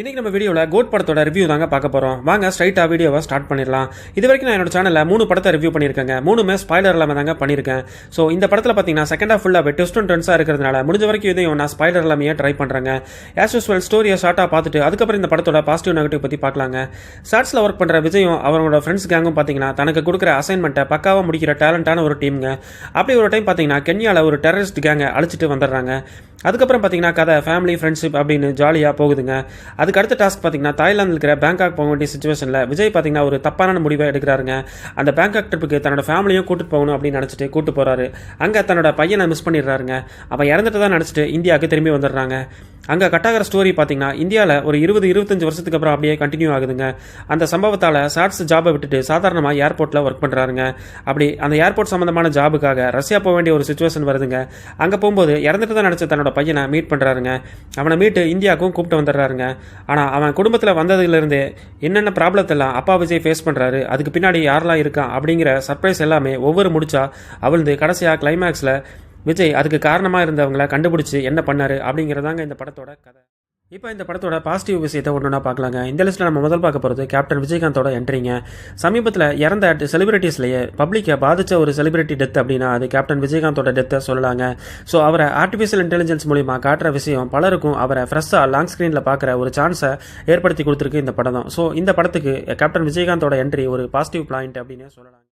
இன்றைக்கி நம்ம வீடியோவில் கோட் படத்தோட ரிவ்யூ தாங்க பார்க்க போகிறோம் வாங்க ஸ்ட்ரைட்டாக வீடியோவை ஸ்டார்ட் பண்ணிடலாம். இது வரைக்கும் நான் என்னோட சேனலில் மூணு படத்தை ரிவ்யூ பண்ணியிருக்கேங்க. மூணுமே ஸ்பாய்லர் இல்லாமல் தாங்க பண்ணியிருக்கேன். ஸோ இந்த படத்தில் பார்த்தீங்கன்னா செகண்ட் ஆஃப் ஃபுல்லாக டெஸ்ட் அண்ட் டென்ஸாக இருக்கிறதுனால முடிஞ்ச வரைக்கும் இதையும் நான் ஸ்பாய்லர் இல்லாமையே ட்ரை பண்ணுறேங்க ஆஸ் யூஸ்வல் ஸ்டோரியை ஷார்ட்டாக பார்த்துட்டு அதுக்கப்புறம் இந்த படத்தோட பாசிட்டிவ் நெகட்டிவ் பற்றி பார்க்கலாங்க. ஷார்ட்ஸில் ஒர்க் பண்ணுற விஜயும் அவரோட ஃப்ரெண்ட்ஸ் கேங்கும் பார்த்தீங்கன்னா தனக்கு கொடுக்குற அசைன்மெண்ட்டை பக்காவாக முடிக்கிற டேலண்டான ஒரு டீமுங்க அப்படி ஒரு டைம் பார்த்தீங்கன்னா கென்யாவில் ஒரு டெரரிஸ்ட் கேங்கை அழைச்சிட்டு வந்துடுறாங்க. அதுக்கப்புறம் பார்த்தீங்கன்னா கதை ஃபேமிலி ஃப்ரெண்ட்ஷிப் அப்படின்னு ஜாலியாக போகுதுங்க. அதுக்கு அடுத்த டாஸ்க் பார்த்தீங்கன்னா தாய்லாந்தில் இருக்கிற பேங்காக் போக வேண்டிய சுச்சுவேஷனில் விஜய் பார்த்தீங்கன்னா ஒரு தப்பான முடிவை எடுக்கிறாருங்க. அந்த பேங்காக் ட்ரிப்புக்கு தன்னோட ஃபேமிலியும் கூட்டிட்டு போகணும் அப்படின்னு நினச்சிட்டு கூட்டு போகிறாரு அங்கே தன்னோட பையனை மிஸ் பண்ணிடுறாருங்க. அவன் இறந்துட்டு தான் நினச்சிட்டு இந்தியாவுக்கு திரும்பி வந்துடுறாங்க. அங்கே கட்டாகிற ஸ்டோரி பார்த்தீங்கன்னா இந்தியாவில் ஒரு இருபது இருபத்தஞ்சு வருஷத்துக்கு அப்புறம் அப்படியே கண்டினியூ ஆகுதுங்க. அந்த சம்பவத்தால் சாட்ஸ் ஜாபை விட்டுட்டு சாதாரணமாக ஏர்போர்ட்டில் ஒர்க் பண்ணுறாருங்க அப்படி அந்த ஏர்போர்ட் சம்மந்தமான ஜாபுக்காக ரஷ்யா போக வேண்டிய ஒரு சுச்சுவேஷன் வருதுங்க. அங்கே போகும்போது இறந்துட்டு தான் நினச்ச தன்னோட பையனை மீட் பண்ணுறாருங்க அவனை மீட்டு இந்தியாவுக்கும் கூப்பிட்டு வந்துடுறாருங்க. ஆனால் அவன் குடும்பத்தில் வந்ததுலேருந்து என்னென்ன ப்ராப்ளத்தெல்லாம் அப்பா விஜய் ஃபேஸ் பண்ணுறாரு அதுக்கு பின்னாடி யாரெல்லாம் இருக்கான் அப்படிங்கிற சர்ப்ரைஸ் எல்லாமே ஒவ்வொரு முடிச்சா அவளுந்து கடைசியாக கிளைமேக்ஸில் விஜய் அதுக்கு காரணமாக இருந்தவங்கள கண்டுபிடிச்சி என்ன பண்ணாரு அப்படிங்கிறதாங்க இந்த படத்தோட கதை. இப்போ இந்த படத்தோட பாசிட்டிவ் விஷயத்தை ஒன்றுனா பார்க்கலாங்க. இந்த லிஸ்ட்டில் நம்ம முதல் பார்க்க போகிறது கேப்டன் விஜயகாந்தோட என்ட்ரிங்க சமீபத்தில் இறந்த செலிபிரிட்டிஸ்லேயே பப்ளிக்கை பாதித்த ஒரு செலிபிரிட்டி டெத் அப்படின்னா அது கேப்டன் விஜயகாந்தோட டெத்தை சொல்லலாங்க. ஸோ அவரை ஆர்டிஃபிஷியல் இன்டெலிஜென்ஸ் மூலிமா காட்டுற விஷயம் பலருக்கும் அவரை ஃப்ரெஷ்ஷாக லாங் ஸ்க்ரீனில் பார்க்குற ஒரு சான்ஸை ஏற்படுத்தி கொடுத்துருக்கு இந்த படம் தான். ஸோ இந்த படத்துக்கு கேப்டன் விஜயகாந்தோட என்ட்ரி ஒரு பாசிட்டிவ் பாயிண்ட் அப்படின்னே சொல்லலாம்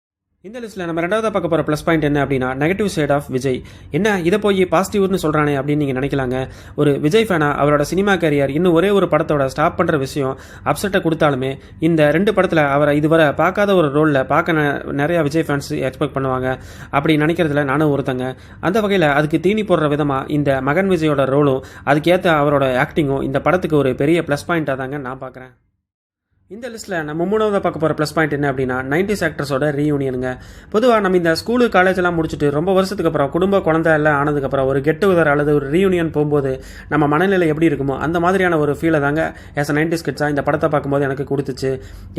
இந்த லிஸ்ட்டில் நம்ம ரெண்டாவது பார்க்க போகிற ப்ளஸ் பாயிண்ட் என்ன அப்படின்னா நெகட்டிவ் சைட் ஆஃப் விஜய். என்ன இதை போய் பாசிட்டிவ்னு சொல்கிறானே அப்படின்னு நீங்கள் நினைக்கலாங்க. ஒரு விஜய் ஃபேனா அவரோட சினிமா கேரியர் இன்னும் ஒரே ஒரு படத்தோட ஸ்டாப் பண்ணுற விஷயம் அப்செட்டை கொடுத்தாலுமே இந்த ரெண்டு படத்தில் அவரை இதுவரை பார்க்காத ஒரு ரோலில் பார்க்க ந- விஜய் ஃபேன்ஸ் எக்ஸ்பெக்ட் பண்ணுவாங்க. அப்படி நினைக்கிறதுல நானும் ஒருத்தங்க. அந்த வகையில் அதுக்கு தீனி போடுற விதமாக இந்த மகன் விஜயோட ரோலும் அதுக்கேற்ற அவரோட ஆக்டிங்கும் இந்த படத்துக்கு ஒரு பெரிய ப்ளஸ் பாயிண்ட்டாக தாங்க நான் பார்க்குறேன். இந்த லிஸ்ட்டில் நம்ம மூணாவது பார்க்க போகிற ப்ளஸ் பாயிண்ட் என்ன அப்படின்னா நைன்டிஸ் ஆக்டர்ஸோட ரீயூனியனுங்க பொதுவாக நம்ம இந்த ஸ்கூலு காலேஜெல்லாம் முடிச்சுட்டு ரொம்ப வருஷத்துக்கு அப்புறம் குடும்ப குழந்தை எல்லாம் ஆனதுக்கப்புறம் ஒரு கெட் டுகெதர் அல்லது ஒரு ரீயூனியன் போகும்போது நம்ம மனநிலை எப்படி இருக்குமோ அந்த மாதிரியான ஒரு ஃபீலை தாங்க ஏஸ் அ நைன்டிஸ் கிட்ஸாக இந்த படத்தை பார்க்கும்போது எனக்கு கொடுத்துச்சு.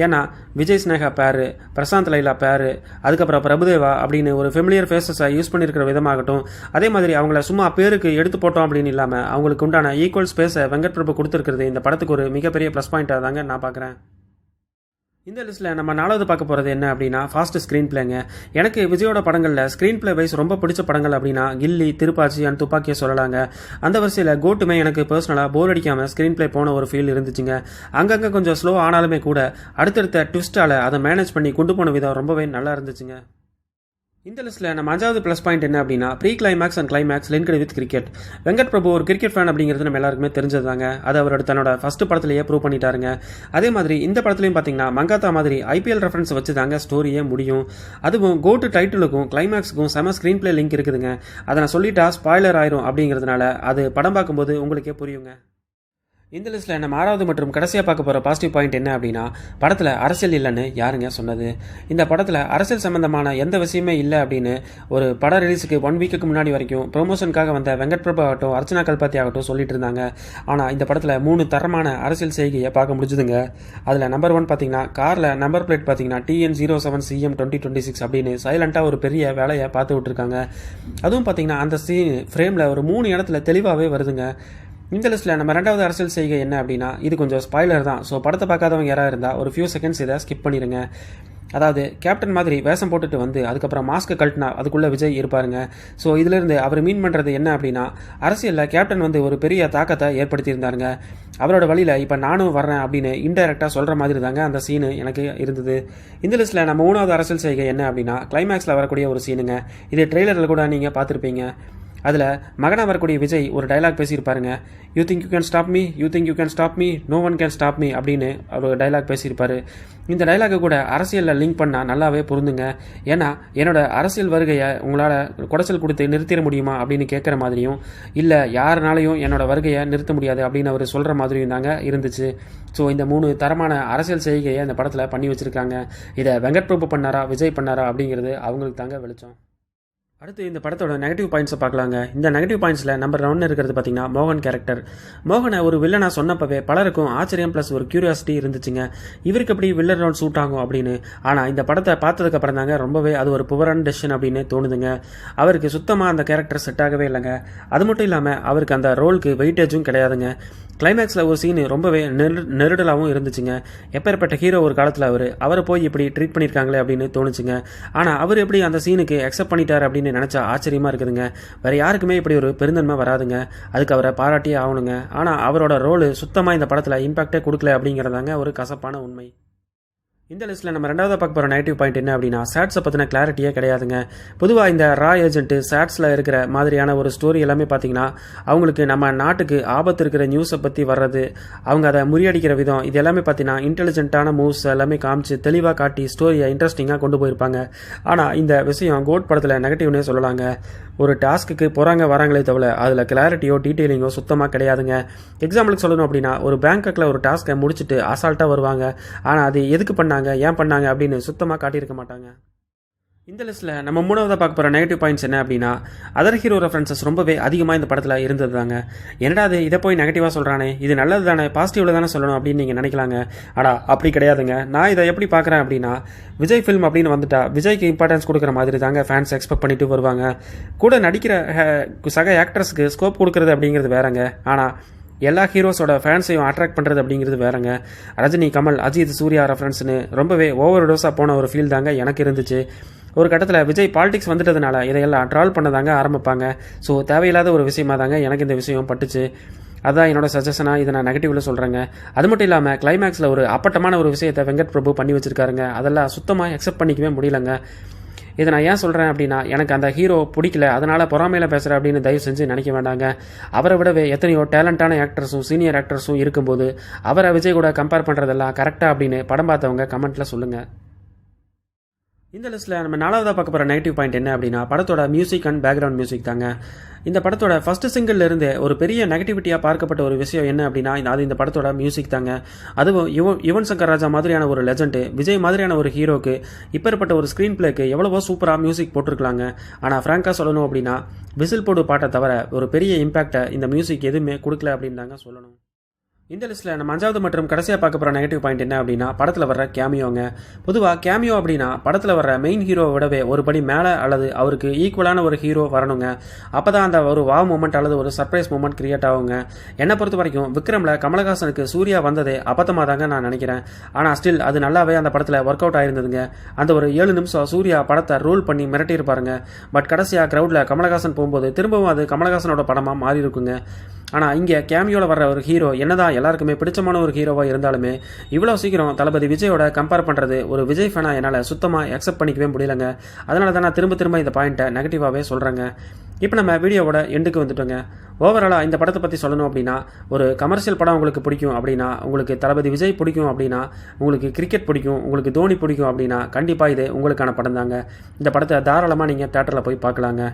ஏன்னா விஜய் ஸ்னேகா பேரு பிரசாந்த் லைலா பேரு அதுக்கப்புறம் பிரபுதேவா அப்படின்னு ஒரு ஃபெமிலியர் ஃபேஸஸை யூஸ் பண்ணியிருக்கிற விதமாகட்டும் அதே மாதிரி அவங்கள சும்மா பேருக்கு எடுத்து போட்டோம் அப்படின்னு இல்லாமல் அவங்களுக்கு உண்டான ஈக்குவல் ஸ்பேஸை வெங்கட் பிரபு கொடுத்துருக்கிறது இந்த படத்துக்கு ஒரு மிகப்பெரிய ப்ளஸ் பாயிண்ட்டாக தாங்க நான் பார்க்குறேன். இந்த லிஸ்ட்டில் நம்ம நாலாவது பார்க்க போகிறது என்ன அப்படின்னா ஃபாஸ்ட் ஸ்க்ரீன் பிளேங்க எனக்கு விஜயோட படங்களில் ஸ்க்ரீன் பிளே வைஸ் ரொம்ப பிடிச்ச படங்கள் அப்படின்னா கில்லி திருப்பாச்சி அண்ட் துப்பாக்கியை சொல்லலாங்க. அந்த வரிசையில் கோட்டுமே எனக்கு பர்சனலாக போர் அடிக்காமல் ஸ்க்ரீன் பிளே போன ஒரு ஃபீல் இருந்துச்சுங்க. அங்கங்கே கொஞ்சம் ஸ்லோ ஆனாலுமே கூட அடுத்தடுத்த ட்விஸ்ட்டால் அதை மேனேஜ் பண்ணி கொண்டு போன விதம் ரொம்பவே நல்லா இருந்துச்சுங்க. இந்த லிஸ்ட்டில் நம்ம அஞ்சாவது ப்ளஸ் பாயிண்ட் என்ன அப்படின்னா pre climax and climax linked with cricket Venkat Prabhu ஒரு கிரிக்கெட் ஃபேன் அப்படிங்கிறது நம்ம எல்லாருக்குமே தெரிஞ்சதாங்க அது அவரோட தன்னோட ஃபஸ்ட்டு படத்துலேயே ப்ரூவ் பண்ணிட்டாருங்க. அதே மாதிரி இந்த படத்துலையும் பார்த்தீங்கன்னா மங்காத்தா மாதிரி ஐபிஎல் ரெஃபரன்ஸ் வச்சு தாங்க ஸ்டோரியே முடியும். அதுவும் கோட்டு டைட்டிலுக்கும் கிளைமேக்ஸுக்கும் செம ஸ்க்ரீன் பிளே லிங்க் இருக்குதுங்க. அதை நான் சொல்லிட்டா ஸ்பாய்லர் ஆயிரும் அப்படிங்கிறதுனால அது படம் பார்க்கும்போது உங்களுக்கே புரியுங்க. இந்த லிஸ்ட்டில் நம்ம ஆறாவது மற்றும் கடைசியாக பார்க்க போகிற பாசிட்டிவ் பாயிண்ட் என்ன அப்படின்னா படத்தில் அரசியல் இல்லைன்னு யாருங்க சொன்னது? இந்த படத்தில் அரசியல் சம்பந்தமான எந்த விஷயமே இல்லை அப்படின்னு ஒரு பட ரிலீஸுக்கு ஒன் வீக்குக்கு முன்னாடி வரைக்கும் ப்ரொமோஷனுக்காக வந்த வெங்கட் பிரபு ஆகட்டும் அர்ச்சனா கல்பாத்தி ஆகட்டும் சொல்லிட்டு இருந்தாங்க. ஆனால் இந்த படத்தில் மூணு தரமான அரசியல் செய்கையை பார்க்க முடிஞ்சுதுங்க. அதில் நம்பர் ஒன் பார்த்தீங்கன்னா காரில் நம்பர் பிளேட் பார்த்தீங்கன்னா TN zero seven CM twenty twenty six அப்படின்னு சைலண்ட்டாக ஒரு பெரிய வேலையை பார்த்து விட்டுருக்காங்க அதுவும் பார்த்தீங்கன்னா அந்த சீன் ஃப்ரேமில் ஒரு மூணு இடத்துல தெளிவாகவே வருதுங்க. இந்த லிஸ்ட்டில் நம்ம ரெண்டாவது அரசியல் செய்கை என்ன அப்படின்னா இது கொஞ்சம் ஸ்பாய்லர் தான். ஸோ படத்தை பார்க்காதவங்க யாராக இருந்தால் ஒரு ஃபியூ செகண்ட்ஸ் இதை ஸ்கிப் பண்ணிடுங்க அதாவது கேப்டன் மாதிரி வேஷம் போட்டுட்டு வந்து அதுக்கப்புறம் மாஸ்க்கு கழட்டினா அதுக்குள்ளே விஜய் இருப்பாருங்க. ஸோ இதிலிருந்து அவர் மீன் பண்ணுறது என்ன அப்படின்னா அரசியலில் கேப்டன் வந்து ஒரு பெரிய தாக்கத்தை ஏற்படுத்தியிருந்தாருங்க. அவரோட வழியில் இப்போ நானும் வர்றேன் அப்படின்னு இன்டெரக்டாக சொல்கிற மாதிரி தாங்க அந்த சீனு எனக்கு இருந்தது. இந்த லிஸ்ட்டில் நம்ம மூணாவது அரசியல் செய்கை என்ன அப்படின்னா கிளைமேக்ஸில் வரக்கூடிய ஒரு சீனுங்க இது ட்ரெய்லரில் கூட நீங்கள் பார்த்துருப்பீங்க. அதில் மகனாக வரக்கூடிய விஜய் ஒரு dialogue பேசியிருப்பாருங்க. You think you can stop me you think you can stop me no one can stop me அப்படின்னு அவர் டயலாக் பேசியிருப்பாரு. இந்த டயலாக்கை கூட அரசியலில் லிங்க் பண்ணால் நல்லாவே பொருந்துங்க. ஏன்னா என்னோட அரசியல் வருகையை உங்களால் குடைச்சல் கொடுத்து நிறுத்திட முடியுமா அப்படின்னு கேட்குற மாதிரியும் இல்லை யாருனாலையும் என்னோட வருகையை நிறுத்த முடியாது அப்படின்னு அவர் சொல்கிற மாதிரியும் தாங்க இருந்துச்சு. ஸோ இந்த மூணு தரமான அரசியல் செய்கையை இந்த படத்தில் பண்ணி வச்சுருக்காங்க. இதை வெங்கட் பிரபு பண்ணாரா விஜய் பண்ணாரா அப்படிங்கிறது அவங்களுக்கு தாங்க வெளிச்சம். அடுத்து இந்த படத்தோட நெகட்டிவ் பாயிண்ட்ஸை பார்க்கலாங்க. இந்த நெகட்டிவ் பாயிண்ட்ஸில் நம்பர் ஒன்று இருக்கிறது பார்த்தீங்கன்னா மோகன் கேரக்டர் மோகனை ஒரு வில்லனா சொன்னப்பவே பலருக்கும் ஆச்சரியம் ப்ளஸ் ஒரு கியூரியாசிட்டி இருந்துச்சுங்க. இவருக்கு எப்படி வில்லன் ரோல் சூட் ஆகும் அப்படின்னு. ஆனால் இந்த படத்தை பார்த்ததுக்கப்புறம் தாங்க ரொம்பவே அது ஒரு புவரான டெசிஷன் அப்படின்னு தோணுதுங்க. அவருக்கு சுத்தமாக அந்த கேரக்டர் செட் ஆகவே இல்லைங்க. அது மட்டும் இல்லாமல் அவருக்கு அந்த ரோலுக்கு வெயிட்டேஜும் கிடையாதுங்க. கிளைமேக்ஸில் ஒரு சீனு ரொம்பவே நெரு நெருடலாகவும் இருந்துச்சுங்க. எப்பேற்பட்ட ஹீரோ ஒரு காலத்தில் அவர் அவரை போய் இப்படி ட்ரீட் பண்ணியிருக்காங்களே அப்படின்னு தோணுச்சுங்க. ஆனால் அவர் எப்படி அந்த சீனுக்கு அக்செப்ட் பண்ணிட்டார் அப்படின்னு நினச்சா ஆச்சரியமாக இருக்குதுங்க. வேறு யாருக்குமே இப்படி ஒரு பெருந்தன்மை வராதுங்க. அதுக்கு அவரை பாராட்டியே ஆகணுங்க. ஆனால் அவரோட ரோலு சுத்தமாக இந்த படத்தில் இம்பாக்டே கொடுக்கல அப்படிங்கிறதாங்க ஒரு கசப்பான உண்மை. இந்த லிஸ்ட்டில் நம்ம ரெண்டாவது பார்க்க போகிற நெகட்டிவ் பாயிண்ட் என்ன அப்படின்னா சேட்ஸை பற்றின கிளாரிட்டியே கிடையாதுங்க. பொதுவாக இந்த ரா ஏஜென்ட்டு சேட்ஸில் இருக்கிற மாதிரியான ஒரு ஸ்டோரி எல்லாமே பார்த்தீங்கன்னா அவங்களுக்கு நம்ம நாட்டுக்கு ஆபத்து இருக்கிற நியூஸை பற்றி வர்றது அவங்க அதை முறியடிக்கிற விதம் இது எல்லாமே பார்த்தீங்கன்னா இன்டெலிஜென்ட்டான மூவ்ஸ் எல்லாமே காமிச்சு தெளிவாக காட்டி ஸ்டோரியை இன்ட்ரெஸ்டிங்காக கொண்டு போயிருப்பாங்க. ஆனால் இந்த விஷயம் கோட் படத்தில் நெகட்டிவ்னே சொல்லலாங்க. ஒரு டாஸ்க்குக்கு போகிறாங்க வராங்களே தவிர அதில் கிளாரிட்டியோ டீட்டெயிலிங்கோ சுத்தமாக கிடையாதுங்க. எக்ஸாம்பிளுக்கு சொல்லணும் அப்படின்னா ஒரு பேங்க்கில் ஒரு டாஸ்க்கை முடிச்சுட்டு அசால்ட்டாக வருவாங்க. ஆனால் அது எதுக்கு பண்ணாங்க ஏன் பண்ணாங்க அப்படின்னு சுத்தமாக காட்டியிருக்க மாட்டாங்க. இந்த லிஸ்ட்டில் நம்ம மூணாவதாக பார்க்க போகிற நெகட்டிவ் பாயிண்ட்ஸ் என்ன அப்படின்னா அதர் ஹீரோ ரெஃபரன்சஸ் ரொம்பவே அதிகமாக இந்த படத்தில் இருந்தது தாங்க என்னடா அது இதை போய் நெகட்டிவாக சொல்கிறானே இது நல்லது தானே பாசிட்டிவில் தானே சொல்லணும் அப்படின்னு நீங்கள் நினைக்கலாங்க. ஆடா அப்படி கிடையாதுங்க. நான் இதை எப்படி பார்க்குறேன் அப்படின்னா விஜய் ஃபில்ம் அப்படின்னு வந்துட்டா விஜய்க்கு இம்பார்ட்டன்ஸ் கொடுக்குற மாதிரி தாங்க ஃபேன்ஸ் எக்ஸ்பெக்ட் பண்ணிட்டு வருவாங்க. கூட நடிக்கிற சக ஆக்ட்ரஸ்க்கு ஸ்கோப் கொடுக்குறது அப்படிங்கிறது வேறங்க. ஆனால் எல்லா ஹீரோஸோட ஃபேன்ஸையும் அட்ராக்ட் பண்ணுறது அப்படிங்கிறது வேறங்க. ரஜினி கமல் அஜித் சூர்யா ரெஃபரன்ஸ்னு ரொம்பவே ஓவர் டோஸாக போன ஒரு ஃபீல் தாங்க எனக்கு இருந்துச்சு. ஒரு கட்டத்தில் விஜய் பாலிடிக்ஸ் வந்துட்டதுனால இதையெல்லாம் ட்ரால் பண்ணதாங்க ஆரம்பிப்பாங்க. ஸோ தேவையில்லாத ஒரு விஷயமா தாங்க எனக்கு இந்த விஷயம் பட்டுச்சு. அதான் என்னோட சஜஷனாக இதை நான் நெகட்டிவ்ல சொல்கிறேங்க அது மட்டும் இல்லாமல் கிளைமேக்ஸில் ஒரு அப்பட்டமான ஒரு விஷயத்தை வெங்கட் பிரபு பண்ணி வச்சிருக்காருங்க. அதெல்லாம் சுத்தமாக அக்செப்ட் பண்ணிக்கவே முடியலங்க. இதை நான் ஏன் சொல்கிறேன் அப்படின்னா எனக்கு அந்த ஹீரோ பிடிக்கல. அதனால் பொறாமையில் பேசுகிறேன் அப்படின்னு தயவு செஞ்சு நினைக்க வேண்டாங்க. அவரை விடவே எத்தனையோ டேலண்டான ஆக்டர்ஸும் சீனியர் ஆக்டர்ஸும் இருக்கும்போது அவரை விஜய் கூட கம்பேர் பண்ணுறதெல்லாம் கரெக்டாக அப்படின்னு படம் பார்த்தவங்க கமெண்ட்டில் சொல்லுங்கள் இந்த லிஸ்ட்டில் நம்ம நாலாவதாக பார்க்க போகிற நெகட்டிவ் பாயிண்ட் என்ன அப்படின்னா படத்தோட மியூசிக் அண்ட் பேக்ரவுண்ட் மியூசிக் தாங்க. இந்த படத்தோட ஃபர்ஸ்ட் சிங்கிள்லேருந்தே ஒரு பெரிய நெகட்டிவிட்டியாக பார்க்கப்பட்ட ஒரு விஷயம் என்ன அப்படின்னா அது இந்த படத்தோட மியூசிக் தாங்க. அதுவும் யுவன் யுவன் சங்கர் ராஜா மாதிரியான ஒரு லெஜண்ட் விஜய் மாதிரியான ஒரு ஹீரோக்கு இப்பேற்பட்ட ஒரு ஸ்க்ரீன் பிளேக்கு எவ்வளவோ சூப்பராக மியூசிக் போட்டிருக்கலாங்க. ஆனால் ஃப்ராங்காக சொல்லணும் அப்படின்னா விசில் போடு பாட்டை தவிர ஒரு பெரிய இம்பேக்டை இந்த மியூசிக் எதுவுமே கொடுக்கல அப்படின்னு தாங்க சொல்லணும். இந்த லிஸ்ட்டில் நம்ம அஞ்சாவது மற்றும் கடைசியாக பார்க்க போகிற நெகட்டிவ் பாயிண்ட் என்ன அப்படின்னா படத்தில் வர்ற கேமியோங்க. பொதுவாக கேமியோ அப்படின்னா படத்தில் வர்ற மெயின் ஹீரோவை விடவே ஒரு படி மேலே அல்லது அவருக்கு ஈக்குவலான ஒரு ஹீரோ வரணுங்க. அப்போ தான் அந்த ஒரு வாவ் மூமெண்ட் அல்லது ஒரு சர்ப்ரைஸ் மூமெண்ட் கிரியேட் ஆகுங்க. என்னை பொறுத்த வரைக்கும் விக்ரமில் கமலஹாசனுக்கு சூர்யா வந்ததே அபத்தமாக தாங்க நான் நினைக்கிறேன். ஆனால் ஸ்டில் அது நல்லாவே அந்த படத்தில் ஒர்க் அவுட் ஆயிருந்ததுங்க. அந்த ஒரு ஏழு நிமிஷம் சூர்யா படத்தை ரூல் பண்ணி மிரட்டியிருப்பாருங்க. பட் கடைசியாக க்ரௌடில் கமலஹாசன் போகும்போது திரும்பவும் அது கமலஹாசனோட படமாக மாறி இருக்குங்க ஆனால் இங்கே கேமியோவில் வர்ற ஒரு ஹீரோ என்னதான் எல்லாருக்குமே பிடிச்சமான ஒரு ஹீரோவாக இருந்தாலுமே இவ்வளோ சீக்கிரம் தளபதி விஜயோட கம்பேர் பண்ணுறது ஒரு விஜய் ஃபேனாக என்னால் சுத்தமாக அக்செப்ட் பண்ணிக்கவே முடியலங்க. அதனால தான் நான் திரும்ப திரும்ப இந்த பாயிண்ட்டை நெகட்டிவாகவே சொல்கிறேங்க இப்போ நம்ம வீடியோவோட எண்டுக்கு வந்துட்டோங்க. ஓவராலாக இந்த படத்தை பற்றி சொல்லணும் அப்படின்னா ஒரு கமர்ஷியல் படம் உங்களுக்கு பிடிக்கும் அப்படின்னா உங்களுக்கு தளபதி விஜய் பிடிக்கும் அப்படின்னா உங்களுக்கு கிரிக்கெட் பிடிக்கும் உங்களுக்கு தோனி பிடிக்கும் அப்படின்னா கண்டிப்பாக இது உங்களுக்கான படம் தாங்க இந்த படத்தை தாராளமாக நீங்கள் தேட்டரில் போய் பார்க்கலாங்க.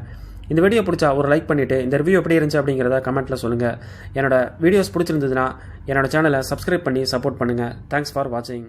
இந்த வீடியோ பிடிச்சா ஒரு லைக் பண்ணிவிட்டு இந்த ரிவ்யூ எப்படி இருந்துச்சு அப்படிங்கிறத கமெண்ட்டில் சொல்லுங்கள் என்னோட வீடியோஸ் பிடிச்சிருந்ததுன்னா என்னோடய சேனலை சப்ஸ்கிரைப் பண்ணி சப்போர்ட் பண்ணுங்கள் தேங்க்ஸ் ஃபார் வாட்சிங்